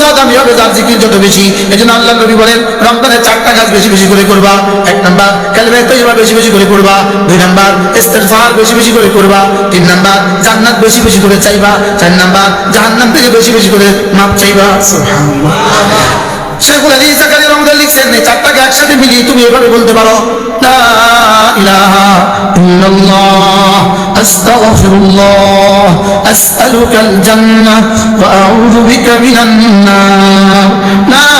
রোজা দামি হবে যার জিকির যত বেশি। এই জন্য আল্লাহ নবী বলেন রমজানের চারটা কাজ বেশি বেশি করে করবা। এক নাম্বার, কালিমায়ে তৈবা বেশি বেশি করে করবা। দুই নাম্বার, ইস্তেগফার বেশি বেশি করে করবা। তিন নাম্বার, জান্নাত বেশি বেশি করে চাইবা। চার নাম্বার, জাহান্নাম থেকে বেশি বেশি করে মাপ চাইবা। সুবহানাল্লাহ। আলী জাকারিয়া রহমতুল্লাহ লিখছেন, এই চারটাকে একসাথে মিলিয়ে তুমি এভাবে বলতে পারো। লা ইলাহা ইল্লাল্লাহ, আস্তাগফিরুল্লাহ, আসআলুকাল জান্নাহ ওয়া আউযু বিকা মিনান নার। লা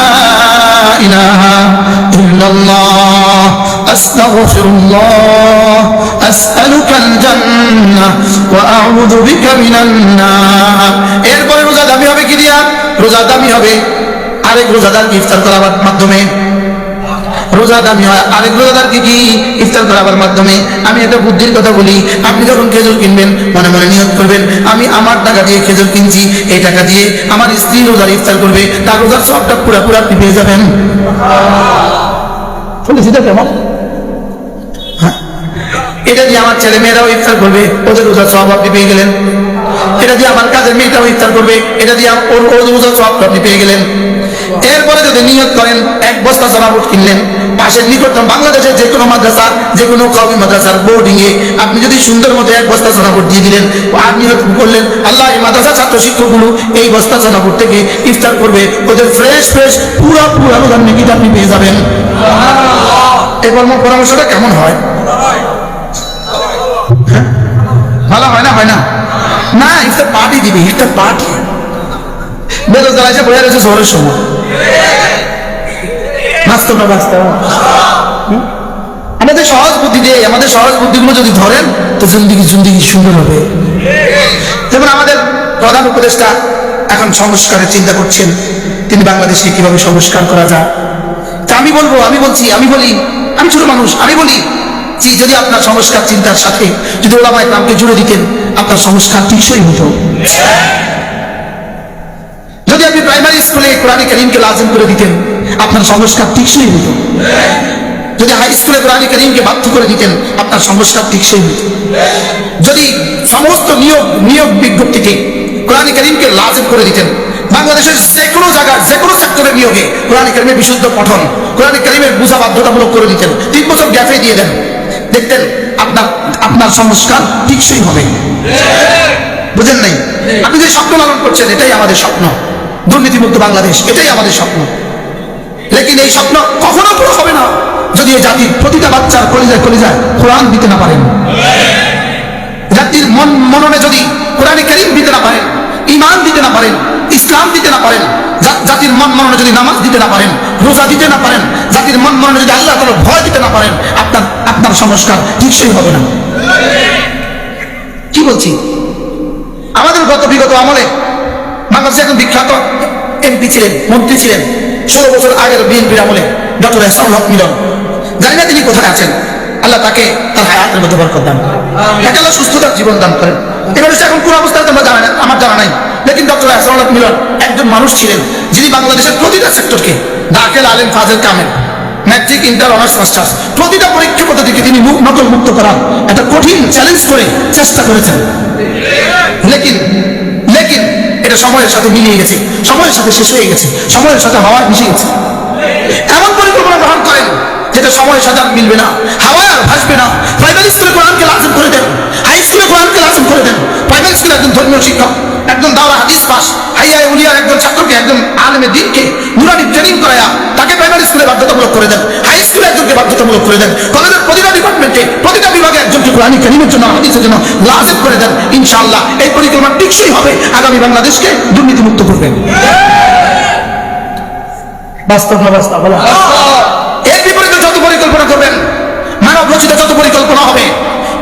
ইলাহা ইল্লাল্লাহ, আস্তাগফিরুল্লাহ, আসআলুকাল জান্নাহ ওয়া আউযু বিকা মিনান নার। এরপরে রোজা দামি হবে কি দিয়া? রোজা দামি হবে আরেক রোজাদার ইফতার করাবার মাধ্যমে। রোজা দামি হয় আরেক রোজাদারকে কি ইফতার করাবার মাধ্যমে। আমি একটা বুদ্ধির কথা বলি, আপনি যখন খেজুর কিনবেন, মনে মনে নিয়োগ করবেন, আমি আমার টাকা দিয়ে খেজুর কিনছি, এই টাকা দিয়ে আমার স্ত্রী রোজার ইফতার করবে, তার রোজার সবটা পুরা পুরা আপনি পেয়ে যাবেন। শুনেছি তো হ্যাঁ। এটা দিয়ে আমার ছেলে মেয়েরাও ইফতার করবে, ওদের রোজার সব আপনি পেয়ে গেলেন। এটা দিয়ে আমার কাজের মেয়েটাও ইফতার করবে, এটা দিয়ে ওর রোজার সব আপনি পেয়ে গেলেন। এরপরে যদি নিয়ত করেন, এক বস্তা সারাবুট কিনলেন, পাশের নিকটতম বাংলাদেশের যে কোনো মাদ্রাসা, যে কোনো কবি মাদ্রাসার বোর্ডিং এ আপনি যদি সুন্দর মতো এক বস্তা সারাবুট দিয়ে দিলেন নিয়ত করলেন, আল্লাহ এই মাদ্রাসা ছাত্র শিক্ষকগুলো এই বস্তা সারাবুট থেকে ইফতার করবে। ওদের ফ্রেশ ফ্রেশ পুরা পুরা রোজার নেকিটা আপনি পেয়ে যাবেন। এই কর্ম পরামর্শটা কেমন হয়? হ্যাঁ? ভালো হয় না? হয় না? না, ইফতার পার্টি দিবি, ইফতার পার্টি বেরোজগার এসে বয়ে রয়েছে শহরের সময়। বাস্তব না বাস্তব? আমাদের সহজ বুদ্ধি দিয়ে, আমাদের সহজ বুদ্ধিগুলো যদি ধরেন, তো জিন্দিগি জিন্দিগি সুন্দর হবে। যেমন আমাদের প্রধান উপদেষ্টা এখন সংস্কারের চিন্তা করছেন। তিনি বাংলাদেশকে কীভাবে সংস্কার করা যায়? তা আমি বলব, আমি বলছি, আমি বলি, আমি ছোট মানুষ, আমি বলি যে যদি আপনার সংস্কার চিন্তার সাথে যদি ওলামায় নামকে জুড়ে দিতেন, আপনার সংস্কার টিকসই হতো যদি আপনি প্রাইমারি স্কুলে কোরআন করিমকে লাজিম করে দিতেন আপনার সংস্কার টিকসই হতো যদি হাই স্কুলে কোরআন করিমকে বাধ্য করে দিতেন আপনার সংস্কার টিকসই হতো যদি সমস্ত নিয়োগ নিয়োগ বিজ্ঞপ্তিতে কোরআন করিমকে লাজিম করে দিতেন বাংলাদেশের যে কোনো জায়গায় যে কোনো সেক্টরের নিয়োগে কোরআন করিমের বিশুদ্ধ পঠন কোরআন করিমের বোঝা বাধ্যতামূলক করে দিতেন তিন বছর গ্যাপে দিয়ে দেন দেখতেন আপনার আপনার সংস্কার টিকসই হবে। বুঝেন নাই? আপনি যে স্বপ্ন লালন করছেন এটাই আমাদের স্বপ্ন। দুর্নীতিমুক্ত বাংলাদেশ, এটাই আমাদের স্বপ্ন। লেকিন এই স্বপ্ন কখনো পুরো হবে না, যদি এই জাতির প্রতিটা বাচ্চার কলিজায় কলিজায় কোরআন দিতে না পারেন। জাতির মন মননে যদি কোরআনে করিম দিতে না পারেন ইমান দিতে না পারেন, ইসলাম দিতে না পারেন জাতির মন মননে যদি নামাজ দিতে না পারেন, রোজা দিতে না পারেন, জাতির মন মননে যদি আল্লাহ তাআলা ভয় দিতে না পারেন, আপনার আপনার সংস্কার ঠিকসই হবে না। কি বলছি? আমাদের গত বিগত আমলে বাংলাদেশে একজন বিখ্যাত এমপি ছিলেন মন্ত্রী ছিলেন ষোলো বছর আগের বিএনপির আমলে ডক্টর এহসানুল হক মিলন। জানি না তিনি কোথায় আছেন। আল্লাহ তাকে তার হায়াতের মধ্যে বরকত দান করেন। আল্লাহ সুস্থতার জীবন দান করেন। এবার সে এখন কোন অবস্থায় তোমরা জানা না আমার জানা নাই। লেকিন ডক্টর এহসানুল হক মিলন একজন মানুষ ছিলেন যিনি বাংলাদেশের প্রতিটা সেক্টরকে দাখিল আলেম ফাজেল কামেল ম্যাট্রিক ইন্টার অনার্স মাস্টার্স প্রতিটা পরীক্ষা পদ্ধতিকে তিনি নকল মুক্ত করার একটা কঠিন চ্যালেঞ্জ করে চেষ্টা করেছেন। লেকিন এটা সময়ের সাথে মিলিয়ে গেছে, সময়ের সাথে শেষ হয়ে গেছে, সময়ের সাথে হাওয়ায় মিশে গেছে। এমন পরিকল্পনা গ্রহণ করেন যেটা সময়ের সাথে মিলবে না। হাওয়ায় আর ভাসবে না। প্রাইমারি স্কুলে কোরআনকে লাজম করে দেন হাই স্কুলে কোরআনকে লাজম করে দেন। প্রাইমারি স্কুলে একজন ধর্মীয় শিক্ষক, একজন দাওরা হাদিস পাস হাইয়া উলিয়ার একজন ছাত্রকে, একজন আলেমে দিনকে নুরানি ট্রেনিং করায়া তাকে প্রাইমারি স্কুলে বাধ্যতামূলক করে দেন। হাই স্কুলে একজনকে বাধ্যতামূলক করে দেন। কলেজের প্রতিটা ডিপার্টমেন্টে প্রতিটা বিভাগে একজনকে কোরআনি কারিমের জন্য হাদিসের জন্য লাজেব করে দেন ইনশাআল্লাহ এই পরিকল্পনা টিকসই হবে আগামী বাংলাদেশকে দুর্নীতিমুক্ত করবেন বাস্তব না বাস্তব বলো। এর বিপরীতে যত পরিকল্পনা করবেন মানব রচিত যত পরিকল্পনা হবে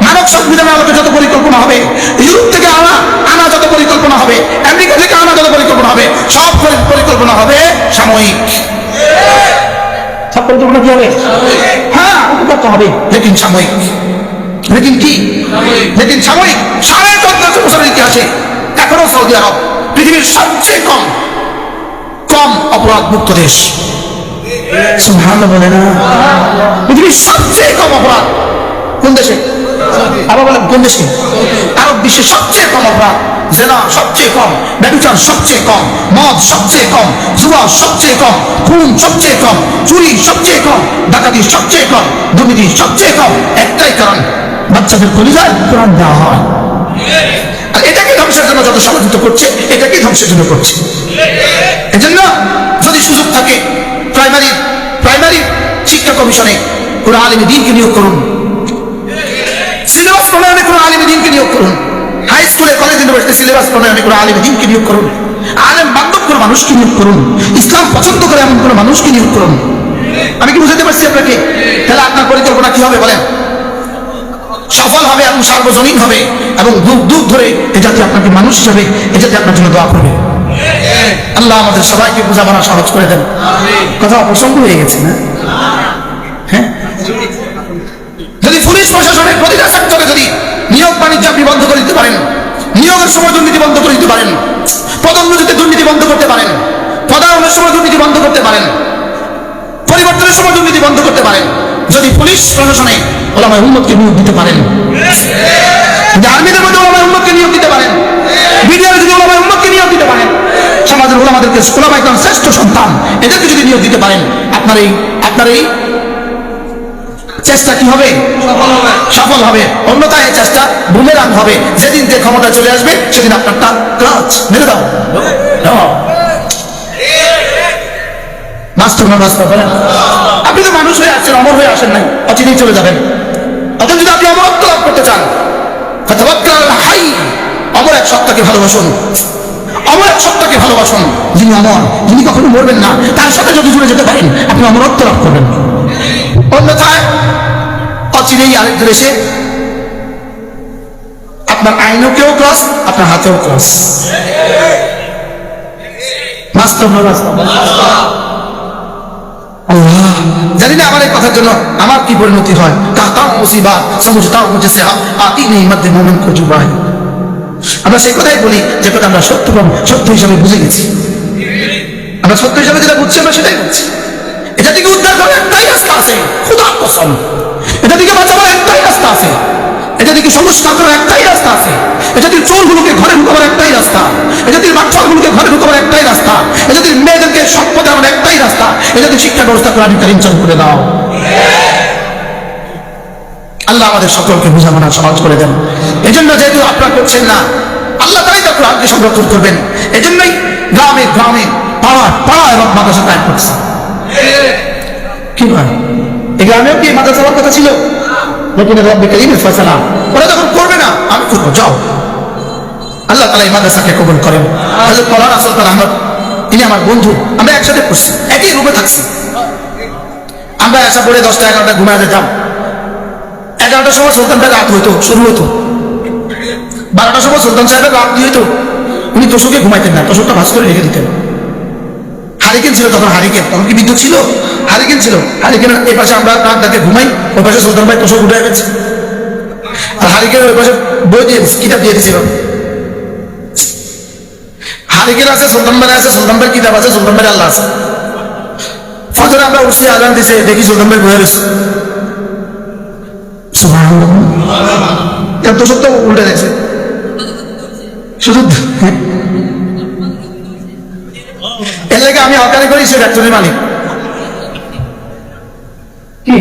মানব সংবিধানের আলোকে যত পরিকল্পনা হবে ইউরোপ থেকে আনা আনা যত পরিকল্পনা হবে আমেরিকা থেকে আনা যত পরিকল্পনা হবে সব পরিকল্পনা হবে সাময়িক। সব পরিকল্পনা কি হবে? হ্যাঁ উপকার তো হবে। লেকিন সাময়িক। লেকিন কি? লেকিন সাময়িক। সাড়ে চোদ্দশো বছরের ইতিহাসে এখনও সৌদি আরব পৃথিবীর সবচেয়ে কম কম অপরাধ মুক্ত দেশ। বলে না পৃথিবীর সবচেয়ে কম অপরাধ কোন দেশে? আবার বলেন কোন দেশে? আরব বিশ্বে সবচেয়ে কম অপরাধ, জেনা সবচেয়ে কম, ব্যবচার সবচেয়ে কম, মদ সবচেয়ে কম, জুয়া সবচেয়ে কম, খুন সবচেয়ে কম, চুরি সবচেয়ে কম, ডাকাতি সবচেয়ে কম, দুর্নীতি সবচেয়ে কম। একটাই কারণ, বাচ্চাদের কলিজায় কোরআন দেওয়া হয়। আর এটাকে ধ্বংসের জন্য যত সমাজিত করছে এটাকে ধ্বংসের জন্য করছে। এজন্য যদি সুযোগ থাকে, প্রাইমারি প্রাইমারি শিক্ষা কমিশনে কোনো আলিমী দিনকে নিয়োগ করুন। সিলেবাস প্রণয়নে কোনো আলিমী দিনকে নিয়োগ করুন। ইউনিভার্সিটি সিলেবাস প্রণয়নে কোনো আলিমী দিনকে নিয়োগ করুন। আলেম বান্ধব কোনো মানুষকে নিয়োগ করুন। ইসলাম পছন্দ করে এমন কোনো মানুষকে নিয়োগ করুন। আমি কি বুঝাতে পারছি আপনাকে? তাহলে আপনার পরিকল্পনা কি হবে বলেন? সফল হবে এবং সার্বজনীন হবে এবং যুগ যুগ ধরে এ জাতি আপনাকে মানুষ হিসাবে, এ জাতি আপনার জন্য দোয়া করবে। আল্লাহ আমাদের সবাইকে বোঝাপড়া সহজ করে দেন। কথা অপ্রসঙ্গ হয়ে গেছে না? হ্যাঁ? যদি পুলিশ প্রশাসনের প্রতিটা সেক্টরে যদি নিয়োগ বাণিজ্য আপনি বন্ধ করে দিতে পারেন নিয়োগের সময় দুর্নীতি বন্ধ করে দিতে পারেন। পদোন্নতিতে দুর্নীতি বন্ধ করতে পারেন। পদায়নের সময় দুর্নীতি বন্ধ করতে পারেন। পরিবর্তনের সময় দুর্নীতি বন্ধ করতে পারেন। যদি পুলিশ প্রশাসনে ওলামায় উন্নতকে নিয়োগ দিতে পারেন। আর্মিদের মধ্যে ওলামায় উন্নতকে নিয়োগ দিতে পারেন। মিডিয়ার যদি ওলামায় উন্নতকে নিয়োগ দিতে পারেন। সমাজের ওলামাদেরকে ওলামায় শ্রেষ্ঠ সন্তান। এদেরকে যদি নিয়োগ দিতে পারেন, আপনার এই আপনার এই চেষ্টা কি হবে? সফল হবে। অন্যথায় চেষ্টা বুমেরাং হবে। যেদিন যে ক্ষমতা চলে আসবে সেদিন আপনারটা ক্লাচ মেরে দাও? আপনি তো মানুষ হয়ে আসছেন অমর হয়ে আসেন নাই অচিরেই চলে যাবেন। অথচ যদি আপনি অমরত্ব লাভ করতে চান হাই অমর এক সত্তাকে ভালোবাসুন। অমর এক সত্তাকে ভালোবাসুন। যিনি অমর যিনি কখনো মরবেন না তার সাথে যদি জুড়ে যেতে পারেন আপনি অমরত্ব লাভ করবেন। অন্যথায় অচিরেই আরেকজন এসে আপনার আইনকেও ক্রস আপনার হাতেও ক্রস জানি না আমার এই কথার জন্য আমার কি পরিণতি হয়। সে আতি নেই মধ্যে আমরা সেই কথাই বলি, যে কথা আমরা সত্য সত্য হিসাবে বুঝে গেছি। আমরা সত্য হিসাবে যেটা বুঝছি, আমরা সেটাই বুঝছি। এটা থেকে উদ্ধার করার একটাই রাস্তা আছে খুদার কসম। এটা থেকে বাঁচাবার একটাই রাস্তা আছে। এটা থেকে সংস্কার করার একটাই রাস্তা আছে। এটা থেকে চোরগুলোকে ঘরে ঢুকাবার একটাই রাস্তা। এটা থেকে বাচ্চাগুলোকে ঘরে ঢুকাবার একটাই রাস্তা। এটা থেকে মেয়েদেরকে সম্পদ দেওয়ার একটাই রাস্তা। এটা থেকে শিক্ষা ব্যবস্থা করে আমি চালু করে দাও। আল্লাহ আমাদের সকলকে বুঝামনা সহজ করে দেন। এজন্য যেহেতু আপনারা করছেন না, আল্লাহ তাই তো কোরআনকে সংরক্ষণ করবেন। এজন্যই গ্রামে গ্রামে পাড়া পাড়া এবং মাদ্রাসা কায়েম করছে। কি ভাই এই গ্রামেও কি মাদ্রাসা কথা ছিল? নতুন ফয়সালা। ওরা যখন করবে না, আমি করব, যাও। আল্লাহ তালা এই মাদ্রাসাকে কবুল করেন। আহমদ আমার বন্ধু, আমরা একসাথে পড়ছি, একই রুমে থাকছি। আমরা দশটা এগারোটা ঘুমায় যেতাম। এগারোটার সময় সুলতান রাত হইতো, শুরু হতো বারোটার সময় সুলতান সাহেবের রাত হইতো। উনি তোষকে ঘুমাইতেন না, তোষকটা ভাস করে রেখে দিতেন। হারিকেন ছিল তখন হারিকেন, তখন কি বিদ্যুৎ ছিল? হারিকেন ছিল। হারিকেন এই পাশে আমরা রাত ডাকে ঘুমাই, ওই পাশে সুলতান ভাই তোষক উঠে গেছে আর হারিকেন ওই পাশে বই দিয়ে কিতাব দিয়ে দিয়েছিল। হারিকেন আছে, সুলতান ভাই আছে, সুলতান ভাই কিতাব আছে, সুলতান ভাই আল্লাহ আছে। ফজরে আমরা উঠছি, আজান দিছে, দেখি সুলতান ভাই বয়ে রয়েছে। এত সত্য উল্টে গেছে শুধু এর লাগে আমি হকারি করি, সে ফ্যাক্টরির মালিক। কি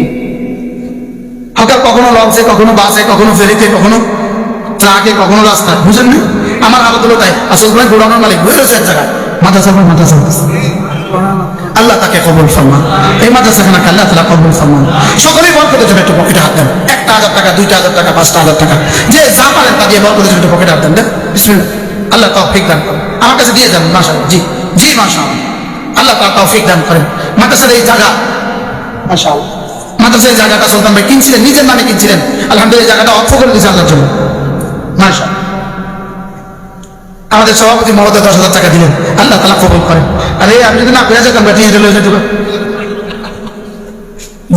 হকার কখনো লঞ্চে, কখনো বাসে, কখনো ফেরিতে, কখনো ট্রাকে, কখনো রাস্তায়, বুঝেন না? আমার আলাদা হলো তাই আসল করে গোড়ানোর মালিক বুঝে রয়েছে এক জায়গায় মাদ্রাসা পর মাদ্রাসা আল্লাহ তাকে কবুল ফরমান। এই মাদ্রাসাখানাকে আল্লাহ তালা কবুল ফরমান। সকলেই বরকতের জন্য একটু পকেটে হাত দেন। একটা হাজার টাকা, দুইটা হাজার টাকা, পাঁচটা হাজার টাকা। যে যা পারেন তা দিয়ে বরকতের জন্য একটু পকেটে হাত দেন। দেন, বিসমিল্লাহ। আল্লাহ তৌফিক দান করেন। আমার কাছে দিয়ে যান মাসা জি জি মাসা আল্লাহ তালা তৌফিক দান করেন। মাদ্রাসার এই জায়গা মাসা মাদ্রাসার এই জায়গাটা সুলতান ভাই কিনছিলেন, নিজের নামে কিনছিলেন, আলহামদুলিল্লাহ জায়গাটা অর্থ করে দিয়েছে আল্লাহর জন্য। মাসা আমাদের সভাপতি মহোদয় দশ হাজার টাকা দিলেন, আল্লাহ তালা কবল করেন। আরে, আমি যদি না পেয়ে যেতাম ব্যাটি হেঁটে লয়ে যেতে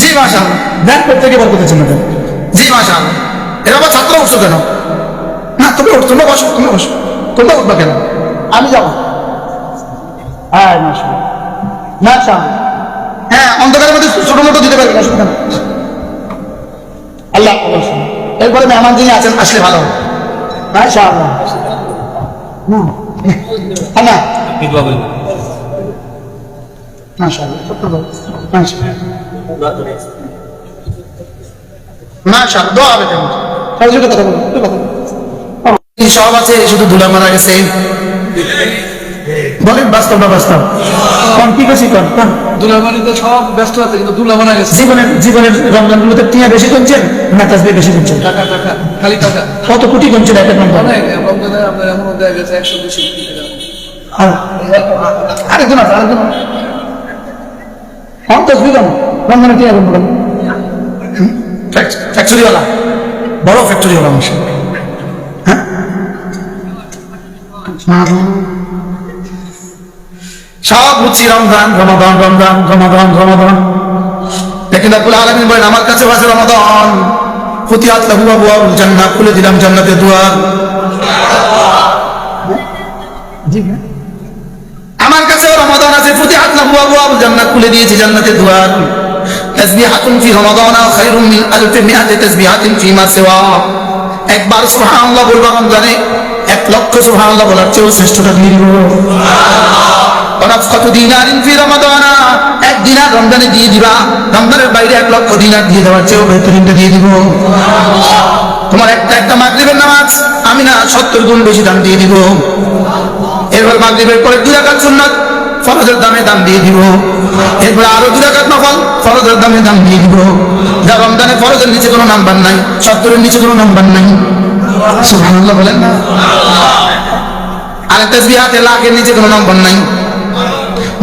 জি মাসা ব্যাংক প্রত্যেকে বল করতেছেন না জি মাসা এরা আবার ছাত্র উঠছো কেন? না তুমি উঠ তোমরা বসো তোমরা বসো। তোমরা উঠবা কেন? আমি যাব। হ্যাঁ মাসা মাসা হ্যাঁ অন্ধকারের মধ্যে ছোট মোটো দিতে পারবেন অসুবিধা নেই। আল্লাহ এরপরে মেহমান যিনি আছেন, আসলে ভালো বলুন সব আছে, শুধু ধুলা মারা গেছে। বলেন বাস্তব না বাস্তব? কোন কি বেশি কোন? কোন? দুলাবাড়িতে সব ব্যস্ত আছে কিন্তু দুলা মারা গেছে। জীবনের জীবনের রমজানগুলোতে টিয়া বেশি গুনছেন না তাসবিহ বেশি গুনছেন? টাকা টাকা খালি টাকা। কত কোটি গুনছেন একটা রমজান রমজানে আপনার এমনও দেখা গেছে একশো বেশি কোটি টাকা। আর- আরেকজন আছে আরেকজন। কম তাসবিহ কেন রমজানে টিয়া গুনবো কেন? ফ্যাক্টরিওয়ালা। বড় ফ্যাক্টরিওয়ালা মানুষ। হ্যাঁ? বুঝছি, রমজান রমাদান রমজান রমাদান রমাদান আমার কাছে আছে রমাদান ফুতিহাত লাহু আবওয়াবুল জান্নাহ, খুলে দিলাম জান্নাতের দুয়ার আমার কাছে রমাদান আছে ফুতিহাত লাহু আবওয়াবুল জান্নাহ, খুলে দিয়েছি একবার সুবহানাল্লাহ বলবা রমজানে এক লক্ষ সুবহানাল্লাহ বলার চেয়েও শ্রেষ্ঠটা দিব দিয়ে দিবা। রমজানের বাইরে দিয়ে দেওয়ার দিয়ে দিব। তোমার একটা একটা নামাজ, আমি না সত্তর গুণ বেশি দাম দিয়ে দিব। এরপর ফরজের দামে দাম দিয়ে দিব। এরপরে আরও ফরজের দামে দাম দিয়ে দিব। যা ফরজের নিচে কোনো নাম্বার নাই, সত্তরের নিচে কোনো নাম্বার নাই। বলেন না। আর তাসবিহাতে লাখের নিচে কোনো নম্বর নাই।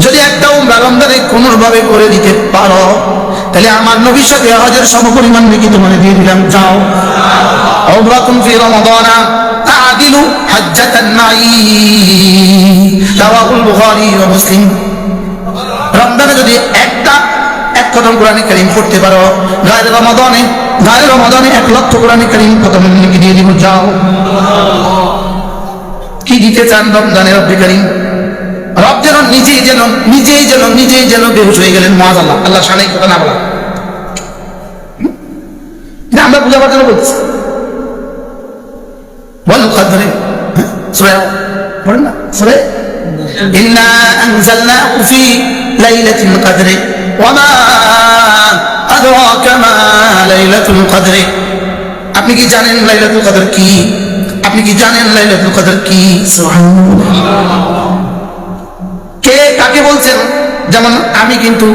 যদি একটা উমরা রমজানে কোনোভাবে করে দিতে পারো, তাহলে আমার নবীর সাথে হজের সমপরিমাণ নাকি তোমার দিয়ে দিলাম, যাও। উমরাতুন ফি রমাদানা তাআদিলু হাজ্জাতান মাই রাওয়াহুল বুখারী ওয়া মুসলিম। রমজানে যদি একটা, এক খতম কোরআন কারীম পড়তে পারো, গায়ের রমাদানে গায়ের রমাদানে এক লক্ষ কোরআন কারীম খতম নাকি দিয়ে দিব, যাও। কি দিতে চান রমজানের রব্বে কারীম? রব যেন নিজেই যেন নিজেই যেন নিজেই যেন বেহুশ হয়ে গেলেন মহাজ আল্লাহ আল্লাহ সানাই কথা না বলা আমরা বুঝাবার জন্য বলছি। বল কদরে সুরে পড়েন না? সুরে ইন্না আনজালনাহু ফি লাইলাতিল কদরে। ওয়ামা আদরাকা মা লাইলাতুল কদরে। আপনি কি জানেন লাইলাতুল কদর কি? আপনি কি জানেন লাইলাতুল কদর কি? সুবহানাল্লাহ। বলছেন যেমন আমি কিন্তু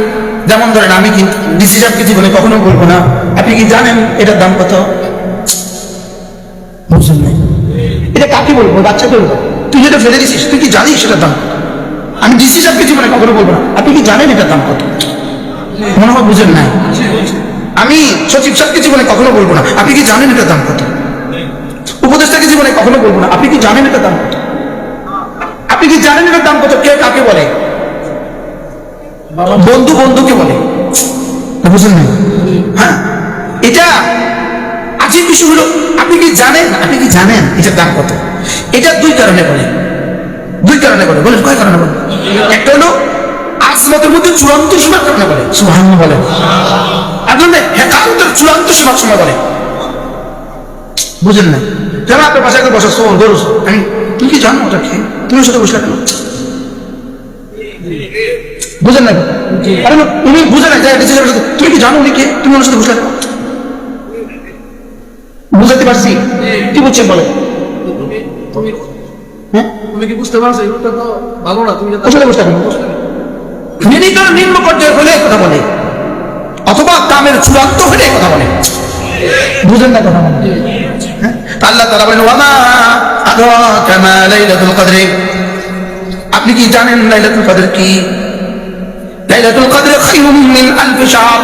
যেমন ধরেন আমি কিন্তু ডিসি সাহেবকে জীবনে কখনো বলব না। আপনি কি জানেন এটার দাম কত? বুঝলেন নাই। এটা কাকে বলব? বাচ্চাকে বলব তুই যেটা ফেলে দিছিস তুই কি জানিস সেটার দাম? আমি ডিসি সাহেবকে জীবনে কখনো বলব না। আপনি কি জানেন এটার দাম কত? মনে হয় বুঝেন নাই। আমি সচিব সাহেবকে জীবনে কখনো বলব না। আপনি কি জানেন এটার দাম কত? উপদেষ্টাকে জীবনে কখনো বলব না। আপনি কি জানেন এটার দাম কত? আপনি কি জানেন এটার দাম কত? কে কাকে বলে? বন্ধু বন্ধুকে বলে। বুঝলেন হ্যাঁ এটা আজকের বিষয় হলো আপনি কি জানেন? আপনি কি জানেন এটার দাম কত? এটা দুই কারণে বলে। দুই কারণে বলে বলেন কয় কারণে বলে? একটা হলো আজমতের মধ্যে চূড়ান্ত সীমার কারণে বলে। সুহান বলে। একজন হেকারতের চূড়ান্ত সীমার সময় বলে। বুঝেন না যেমন আপনার পাশে একজন বসা শোন ধরো আমি তুমি কি জানো ওটা কি তুমি সাথে বসলে কেন? বুঝেন না। আরে উনি বুঝে না তুমি কি জানো উনি কে? তুমি ওনার সাথে কেন বুঝাতে পারছি। কি বুঝছেন বলে তুমি হ্যাঁ? তুমি কি বুঝতে পারছ? এগুলো তো ভালো না তুমি ওর সাথে বসলে নিম্ন পর্যায়ে হলে কথা বলে। অথবা কামের চূড়ান্ত হলে কথা বলে। বুঝেন না কথা বলে। হ্যাঁ? তা আল্লাহ তাআলা বলেন ওয়ামা আদরাকা মা লাইলাতুল কদর? আপনি কি জানেন লাইলাতুল কদর কি? লাইলাতুল কদর খায়রুম মিন আলফ শাহর।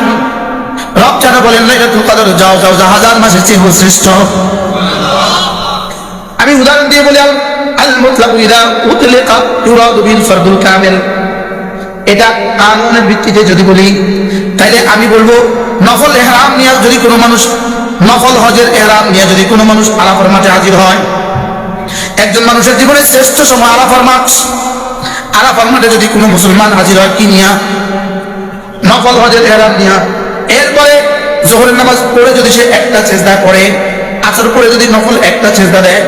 রব যারা বলেন, লাইলাতুল কদর, যাও যাও যা হাজার মাসের চেয়ে শ্রেষ্ঠ। আমি উদাহরণ দিয়ে বলি, আল- মুতলাকু ইদা উতলিকা ইউরাদু বিল ফারদুল কামিল। এটা কানুনের ভিত্তিতে যদি বলি, তাইলে আমি বলব, নফল এহরাম নিয়ে যদি কোনো মানুষ, নফল হজের এহরাম নিয়ে যদি কোনো মানুষ আলাফার মাঠে হাজির হয়, একজন মানুষের জীবনে শ্রেষ্ঠ সময় আলাফার মাঠ। আলাফার মাঠে যদি কোনো মুসলমান হাজির হয়, কি নিয়া? নফল হজের এহরাম নিয়া। এরপরে জোহরের নামাজ পড়ে যদি সে একটা চেষ্টা করে আসর পরে যদি নকল একটা চেষ্টা দেয়,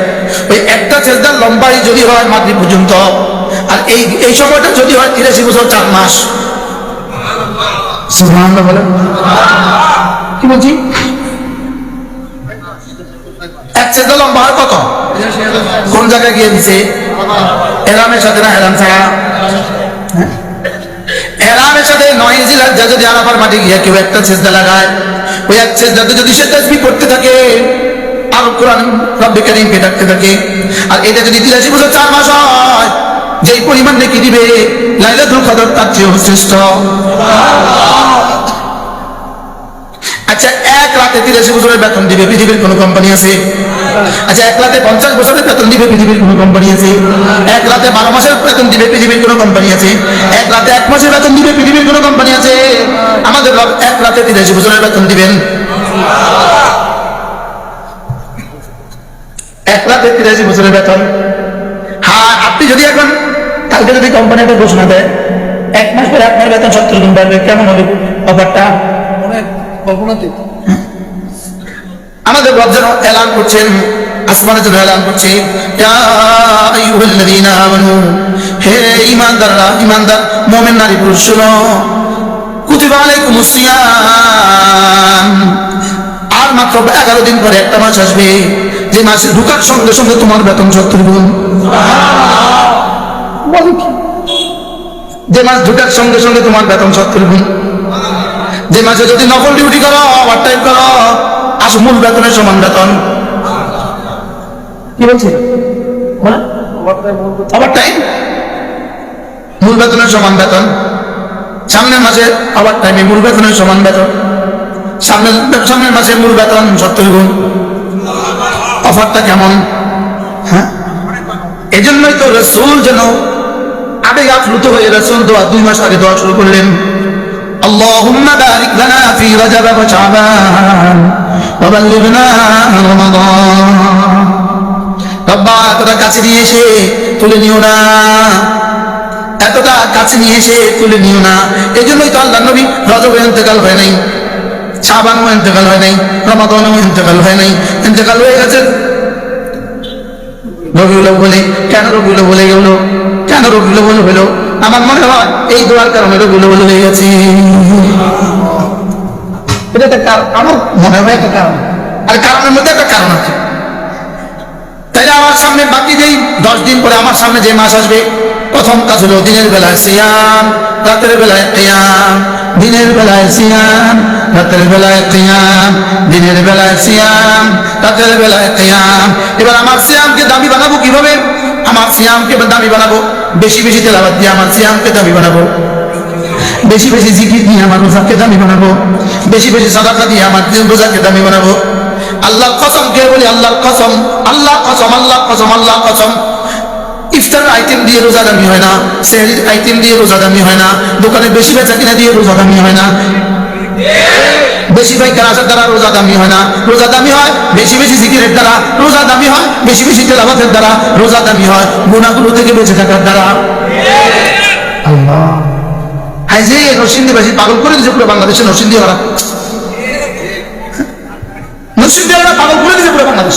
ওই একটা চেষ্টার লম্বাই যদি হয় মাতৃ পর্যন্ত, আর এই এই সময়টা যদি হয় তিরাশি বছর চার মাস। বলেন। কি বলছি? এক চেষ্টা লম্বা হয় কত? কোন জায়গায় গিয়ে দিছে? এরামের সাথে না এরাম ছাড়া? হ্যাঁ? এরামের সাথে নয় যদি মাঠে গিয়ে কেউ একটা চেষ্টা লাগায়, ওই এক চেষ্টাতে যদি সে করতে থাকে, আর কোরআন রব্বে ডাকতে থাকে, আর এটা যদি চার মাস হয়, যেই পরিমাণ নাকি দিবে, লাইলাতুল কদর তার চেয়েও শ্রেষ্ঠ। আচ্ছা এক রাতে তিরাশি বছরের বেতন দিবে, পৃথিবীর কোন কোম্পানি আছে? আচ্ছা এক রাতে পঞ্চাশ বছরের বেতন দিবে পৃথিবীর কোন কোম্পানি আছে? এক রাতে বারো মাসের বেতন দিবে পৃথিবীর কোন কোম্পানি আছে? এক রাতে এক মাসের বেতন দিবে পৃথিবীর কোন কোম্পানি আছে? আমাদের এক রাতে তিরাশি বছরের বেতন দিবেন। এক রাতে তিরাশি বছরের বেতন। হ্যাঁ আপনি যদি এখন কালকে যদি কোম্পানি একটা ঘোষণা দেয়, এক মাস পরে আপনার বেতন সত্তর গুণ বাড়বে, কেমন হবে অফারটা অনেক কল্পনাতীত। আমাদের যেন এলান করছেন আসমানের জন্য এলান করছে। হে ঈমানদাররা, ঈমানদার, মুমিন নারী পুরুষ, শুনো। সিয়াম। আর মাত্র এগারো দিন পরে একটা মাস আসবে। যে মাসে ঢুকার সঙ্গে সঙ্গে তোমার বেতন সত্তর গুণ। যে মাস ঢুকার সঙ্গে সঙ্গে তোমার বেতন সত্তর গুণ। যে মাসে যদি নকল ডিউটি করো ওভার টাইম করো আস মূল বেতনের সমান বেতন। কি বলছি? ওভার টাইম মূল বেতনের সমান বেতন। সামনের মাসে আবার টাইমে মূল বেতনের সমান বেতন। সামনের সামনের মাসে মূল বেতন সত্তর গুণ অফারটা কেমন? হ্যাঁ? এজন্যই তো রসুল যেন আবেগ আপ্লুত হয়ে রসুল দোয়া দুই মাস আগে দোয়া শুরু করলেন। اللهم بارك لنا في رجب وشعبان وبلغنا رمضان রব্বা এতটা কাছে নিয়ে এসে তুলে নিও না এতটা কাছে নিয়ে এসে তুলে নিও না এই জন্যই তো আল্লাহ নবী রজবে ইন্তেকাল হয় নাই শাবানও ইন্তেকাল হয় নাই রমাদানও ইন্তেকাল হয় নাই ইন্তেকাল হয়ে গেছে রবিউল বলে কেন রবিউল বলে গেল কেন রবিউল বলে হলো আমার মনে হয় এই দোয়ার কারণে বলে হয়ে গেছে। এটা একটা কারণ, আমার মনে হয় একটা কারণ। আর কারণের মধ্যে একটা কারণ আছে। তাইলে আমার সামনে বাকি যেই দশ দিন পরে আমার সামনে যে মাস আসবে, প্রথম কাজ হলো দিনের বেলায় সিয়াম, রাতের বেলায় কিয়াম, দিনের বেলায় সিয়াম, রাতের বেলায় কিয়াম, দিনের বেলায় সিয়াম, রাতের বেলায় কিয়াম। এবার আমার সিয়ামকে দাবি বানাবো কীভাবে? আমার সিয়ামকে দামি বানাবো। বেশি বেশি তেলাবাদ দিয়ে আমার সিয়ামকে দামি বানাবো। বেশি বেশি জিকির দিয়ে আমার রোজাকে দামি বানাবো। বেশি বেশি সাদাকা দিয়ে আমার রোজাকে দামি বানাবো। আল্লাহর কসম, কে বলি আল্লাহর কসম? আল্লাহ কসম আল্লাহ কসম আল্লাহ কসম। ইফতার আইটেম দিয়ে রোজা দামি হয় না, সেহরির আইটেম দিয়ে রোজা দামি হয় না, দোকানে বেশি বেচা কিনা দিয়ে রোজা দামি হয় না। বেশি ভাই কেনাসের দ্বারা রোজা দামি হয় না। রোজা দামি হয়, বেশি বেশি জিকিরের দ্বারা। রোজা দামি হয়, বেশি বেশি তেলাবাতের দ্বারা। রোজা দামি হয় গুণাগুলো থেকে বেঁচে থাকার দ্বারা। আল্লাহ। হ্যাঁ যে নরসিংদীবাসী পাগল করে দিয়েছে পুরো বাংলাদেশে নরসিংদী ওরা নরসিংদী ওরা পাগল করে দিয়েছে পুরো বাংলাদেশ।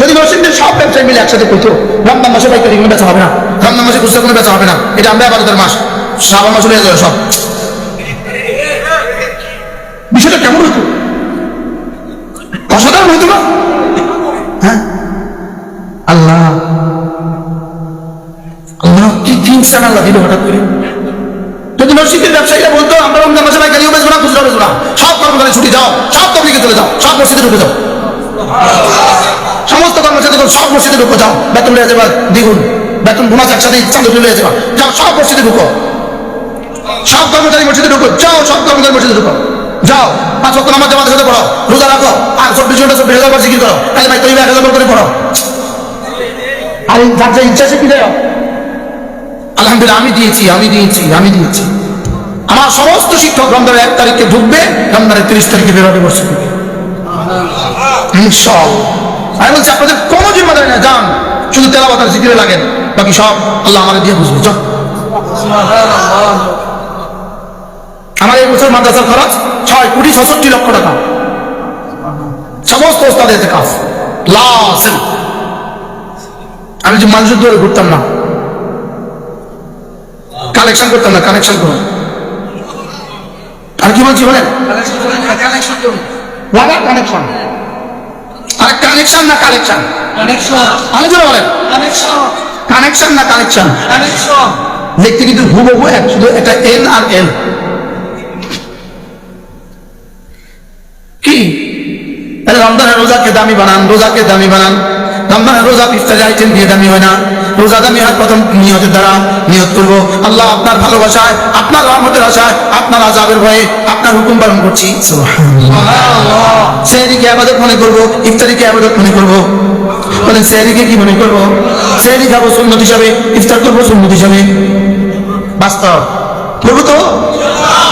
যদি নরসিংদীর সব ব্যবসায়ী মিলে একসাথে করতো, রমজান মাসে পাইকারি কোনো বেচা হবে না। রমজান মাসে কোনো বেচা হবে না। এটা আমরা আবাদতের মাস। শ্রাবণ মাস সব। বিষয়টা কেমন হতো? অসাধারণ হতো না? হ্যাঁ? আল্লাহ। আল্লাহ, কি দিন আল্লাহ দিল হঠাৎ করে? যদি মসজিদের ব্যবসায়ীরা বলতো, আমরা রমজান মাসে ভাই বেচবো না, খুচরা বেচবো না। সব ছুটি যাও, সব তবলিগে চলে যাও, সব মসজিদে ঢুকে যাও। সমস্ত কর্মচারী সব মসজিদে ঢুকো, যাও, বেতন লিয়ে যাবা, দ্বিগুণ। বেতন বোনাস একসাথে চালু লিয়ে যাবা, যাও, সব মসজিদে ঢুকো। সব কর্মচারী মসজিদে ঢুকো, যাও, সব কর্মচারী মসজিদে ঢুকো। যাও পাঁচ ওয়াক্ত নামাজ জামাতের সাথে পড়ো রোজা রাখো আর চব্বিশ ঘণ্টা চব্বিশ হাজার জিকির করো। তাহলে ভাই তুমি এক হাজার করে পড়ো। আর যার যা ইচ্ছা সে কি দেয় আলহামদুলিল্লাহ আমি দিয়েছি আমি দিয়েছি আমি দিয়েছি। আমার সমস্ত শিক্ষক রমজানের এক তারিখে ঢুকবে রমজানের তিরিশ তারিখে বেরোবে বসে সব আমি বলছি আপনাদের কোনো জিম্মাদারি না যান শুধু তেলাবাতার জিকিরে লাগেন। বাকি সব আল্লাহ আমাদের দিয়ে বুঝবে চল আমার এই বছর মাদ্রাসার খরচ ছয় কোটি ছষট্টি লক্ষ টাকা। সমস্ত ওস্তাদের কাজ। আমি যে মানুষের ধরে ঘুরতাম না। কালেকশন করতাম না কানেকশন করুন। আর কি বলছি বলেন? কানেকশন আর কানেকশন না কালেকশন? আমি জোরে বলেন। কানেকশন কানেকশন না কানেকশন দেখতে কিন্তু হুবহু এক শুধু এটা এন আর এল রমজানের রোজাকে দামি বানান রোজাকে দামি বানান। রমজানের রোজা ইফতারি আইটেম দিয়ে দামি হয় না। রোজা দামি হয় প্রথম নিয়তের দ্বারা নিয়ত করব। আল্লাহ আপনার ভালোবাসায় আপনার রহমতের আশায় আপনার আজাবের ভয়ে আপনার হুকুম পালন করছি। আবাদত মনে করব ইফতারিকে আবাদত মনে করব। বলেন কি মনে করব? সেহরি খাব সুন্নত হিসাবে ইফতার করব সুন্নত হিসাবে। বাস্তব। করব তো?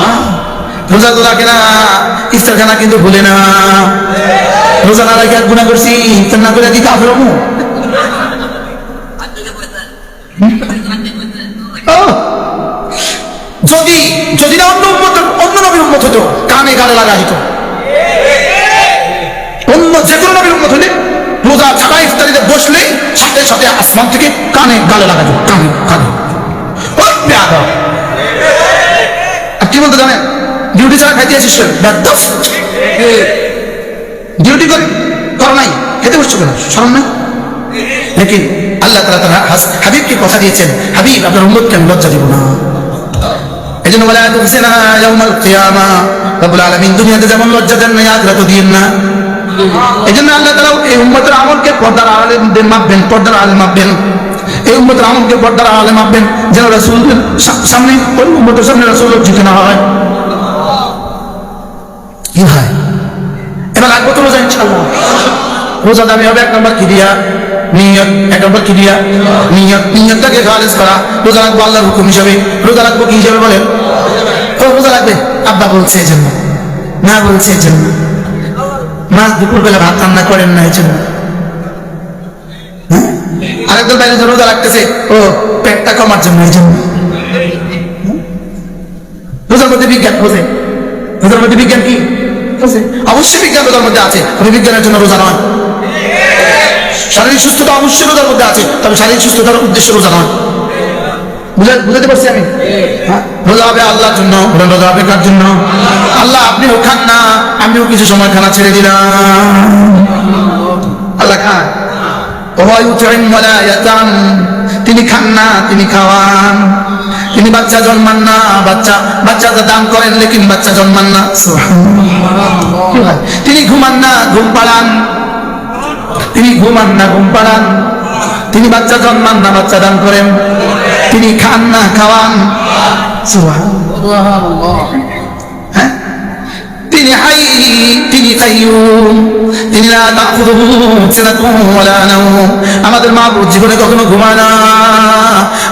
হ্যাঁ। রোজা তো রাখে না ইফতার খানা কিন্তু ভুলে না। রোজা না রাখে আর গুণা করছি ইফতার না করে হব ও, যদি যদি না অন্য উম্মত অন্য নবীর উম্মত হতো কানে গালে লাগা হতো অন্য যে কোনো নবীর উম্মত হলে রোজা ছাড়া ইফতারিতে বসলে সাথে সাথে আসমান থেকে কানে গালে লাগা যেত কানে কানে। আর কি বলতে জানেন? ডিউটি ছাড়া খাইতে আসিস কেন? বেয়াদব। ডিউটি করে নাই, খেতে বসছো কেন? শরম নাই? লেকিন আল্লাহ তালা তার হাবিবকে কথা দিয়েছেন, হাবিব, আপনার উম্মতকে আমি লজ্জা দিব না। এই জন্য বলে রব্বুল আলামিন, দুনিয়াতে যেমন লজ্জা দেন না আখিরাতে দিয়েন না। এই জন্য আল্লাহ তাআলা এই উম্মতের আমলকে পর্দার দিয়ে মাপবেন, পর্দার আড়ালে মাপবেন। এই উম্মতের আমলকে পর্দার আড়ালে মাপবেন, যেন রাসূলের সামনে, ওই উম্মতের সামনে রাসূল লজ্জিত না হয়। কি হয় এবার লাগবো তো রোজা ইনশাআল্লাহ। রোজা দামি হবে এক নম্বর কি দিয়া? নিয়ত। এক নম্বর নিয়ত। নিয়তটাকে খালেজ করা। রোজা আল্লাহর হুকুম হিসাবে। রোজা কি হিসাবে বলেন? রোজা আব্বা বলছে এই জন্য না বলছে এই জন্য মাছ দুপুর বেলা ভাত রান্না করেন না এই জন্য হ্যাঁ? আরেকদল বাইরে রোজা রাখতেছে, ও, পেটটা কমার জন্য এই জন্য? রোজার মধ্যে বিজ্ঞান বোঝে। রোজার মধ্যে বিজ্ঞান কি? বোঝে অবশ্যই বিজ্ঞান রোজার মধ্যে আছে, তবে বিজ্ঞানের জন্য রোজা নয়। শারীরিক সুস্থতা অবশ্যই রোজার মধ্যে আছে, তবে শারীরিক সুস্থতার উদ্দেশ্য রোজা নয়। বুঝা- বুঝাতে পারছি আমি? হ্যাঁ? রোজা হবে আল্লাহর জন্য, রোজা হবে কার জন্য? আল্লাহ, আপনিও খান না, আমিও কিছু সময় খানা ছেড়ে দিলাম। আল্লাহ খান। তিনি খান না, তিনি খাওয়ান। তিনি বাচ্চা জন্মান না বাচ্চা বাচ্চা দান করেন লেকিন বাচ্চা জন্মান না। তিনি ঘুমান না ঘুম পাড়ান। তিনি ঘুমান না ঘুম পাড়ান। তিনি বাচ্চা জন্মান না বাচ্চা দান করেন। তিনি খান না খাওয়ান। সুবহানাল্লাহ। হ্যাঁ? তিনি হাই তিনি কাইয়ুম তিনি লা তাখুযুহু সিনাতুন ওয়ালা নাওম আমাদের মাহবুব জীবনে কখনো ঘুমায় না।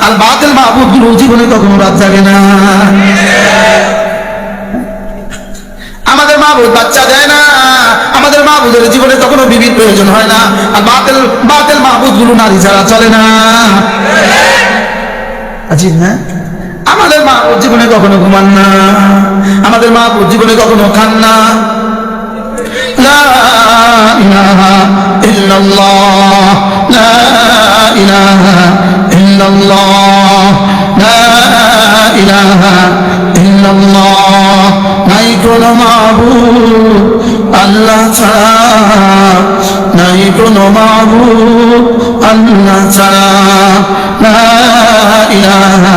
আর বাতিল মাহবুবগুলো জীবনে কখনো রাত জাগে না। আমাদের মাহবুব বাচ্চা দেয় না। আমাদের মাহবুদের জীবনে কখনো বিবির প্রয়োজন হয় না। আর বাতিল বাতিল মাহবুদগুলো নারী ছাড়া চলে না। না আমাদের মা ওর জীবনে কখনো ঘুমান না। আমাদের মা ওর জীবনে কখনো খান না। নাই কোনো মাবুদ আল্লাহ ছাড়া। নাই কোনো মাবুদ আল্লাহ ছাড়া। লা ইলাহা